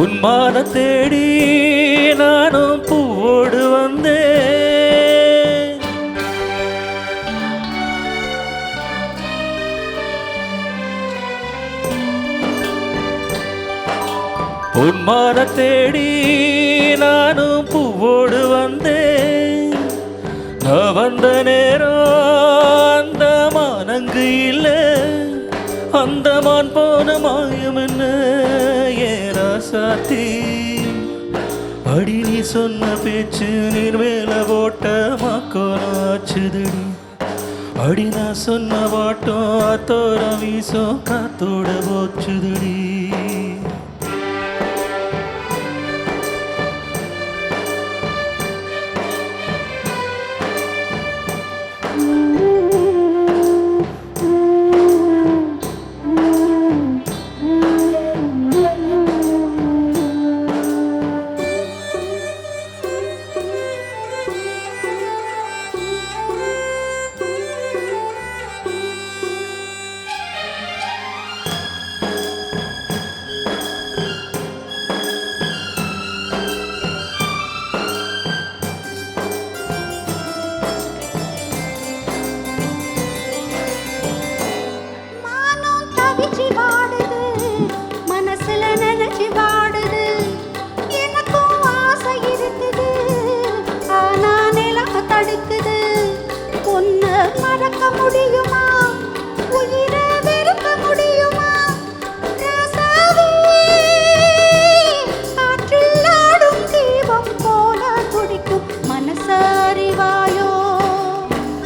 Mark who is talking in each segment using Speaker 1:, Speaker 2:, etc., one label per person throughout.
Speaker 1: உன்மான தேடி நானும் பூவோடு வந்தேன். உன்மான தேடி நானும் பூவோடு வந்தேன். நான் வந்த நேரம் அந்த மானங்கு இல்லை. அந்த மான் போன மாயமே என்ன ஏரா சாத்தி. அடி நீ சொன்ன பேச்சு நீர் மேல போட்ட மாக்கோலம் அடி நான் சொன்ன பாட்டம் அத்தோர வீசும் காத்தோட போச்சுதடி.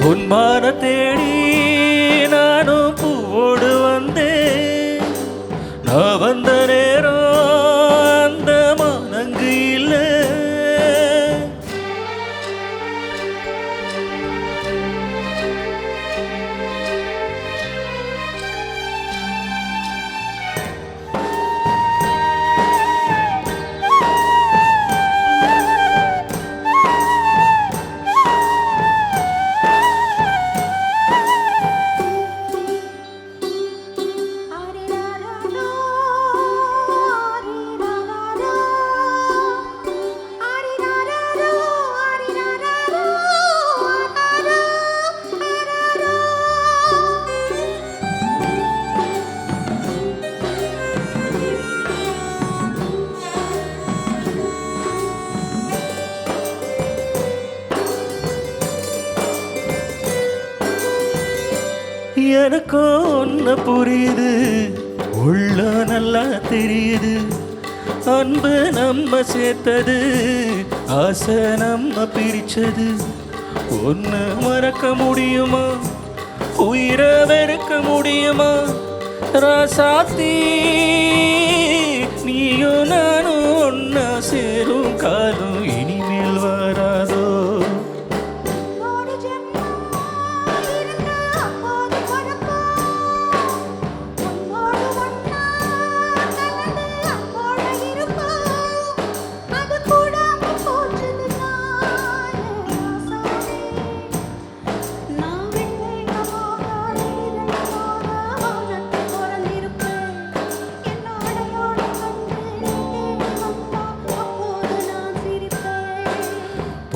Speaker 1: உன்மான தேடி எனக்கு ஒன்று புரியுது? உள்ள நல்லா தெரியுது. அன்பு நம்ம சேர்த்தது ஆசை நம்ம பிரிச்சது. ஒன்று மறக்க முடியுமா? உயிரை வெறுக்க முடியுமா? ராசாத்தி நீயும் நானும் ஒன்னா சேரும் காலம்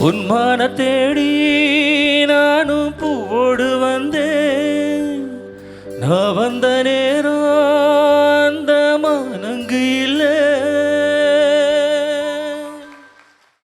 Speaker 1: உன்மான தேடி நானும் பூவோடு வந்தேன் நான் வந்த நேரம்